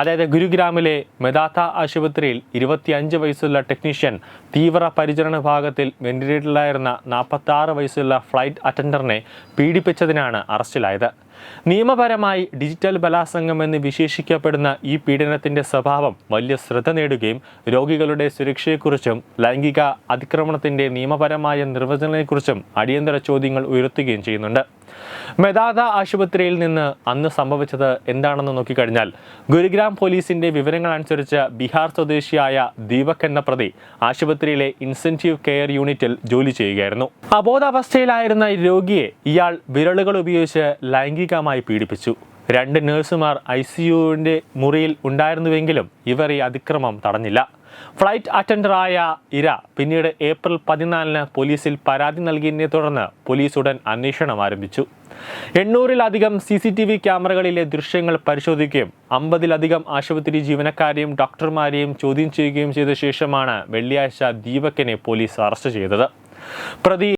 അതായത് ഗുരുഗ്രാമിലെ മെദാത്ത ആശുപത്രിയിൽ ഇരുപത്തിയഞ്ച് വയസ്സുള്ള ടെക്നീഷ്യൻ തീവ്ര പരിചരണ വിഭാഗത്തിൽ വെന്റിലേറ്ററിലായിരുന്ന നാൽപ്പത്തി വയസ്സുള്ള ഫ്ലൈറ്റ് അറ്റൻഡറിനെ പീഡിപ്പിച്ചതിനാണ് അറസ്റ്റിലായത്. നിയമപരമായി ഡിജിറ്റൽ ബലാസംഗം എന്ന് വിശേഷിക്കപ്പെടുന്ന ഈ പീഡനത്തിന്റെ സ്വഭാവം വലിയ ശ്രദ്ധ നേടുകയും രോഗികളുടെ സുരക്ഷയെക്കുറിച്ചും ലൈംഗിക അതിക്രമണത്തിന്റെ നിയമപരമായ നിർവചനത്തെക്കുറിച്ചും അടിയന്തര ചോദ്യങ്ങൾ ഉയർത്തുകയും ചെയ്യുന്നുണ്ട്. മെദാദ ആശുപത്രിയിൽ നിന്ന് അന്ന് സംഭവിച്ചത് എന്താണെന്ന് നോക്കിക്കഴിഞ്ഞാൽ ഗുരുഗ്രാം പോലീസിന്റെ വിവരങ്ങൾ അനുസരിച്ച് ബീഹാർ സ്വദേശിയായ ദീപക് എന്ന പ്രതി ആശുപത്രിയിലെ ഇൻസെന്റീവ് കെയർ യൂണിറ്റിൽ ജോലി ചെയ്യുകയായിരുന്നു. അബോധാവസ്ഥയിലായിരുന്ന രോഗിയെ ഇയാൾ വിരളുകൾ ഉപയോഗിച്ച് ലൈംഗികമായി പീഡിപ്പിച്ചു. രണ്ട് നഴ്സുമാർ ഐ സി യുവിന്റെ മുറിയിൽ ഉണ്ടായിരുന്നുവെങ്കിലും ഇവർ ഈ അതിക്രമം തടഞ്ഞില്ല. ഫ്ലൈറ്റ് അറ്റൻഡറായ ഇര പിന്നീട് ഏപ്രിൽ പതിനാലിന് പോലീസിൽ പരാതി നൽകിയതിനെ തുടർന്ന് പോലീസ് ഉടൻ അന്വേഷണം ആരംഭിച്ചു. എണ്ണൂറിലധികം സി സി ടി വി ക്യാമറകളിലെ ദൃശ്യങ്ങൾ പരിശോധിക്കുകയും അമ്പതിലധികം ആശുപത്രി ജീവനക്കാരെയും ഡോക്ടർമാരെയും ചോദ്യം ചെയ്യുകയും ചെയ്ത ശേഷമാണ് വെള്ളിയാഴ്ച ദീപക്കിനെ പോലീസ് അറസ്റ്റ് ചെയ്തത്. പ്രതി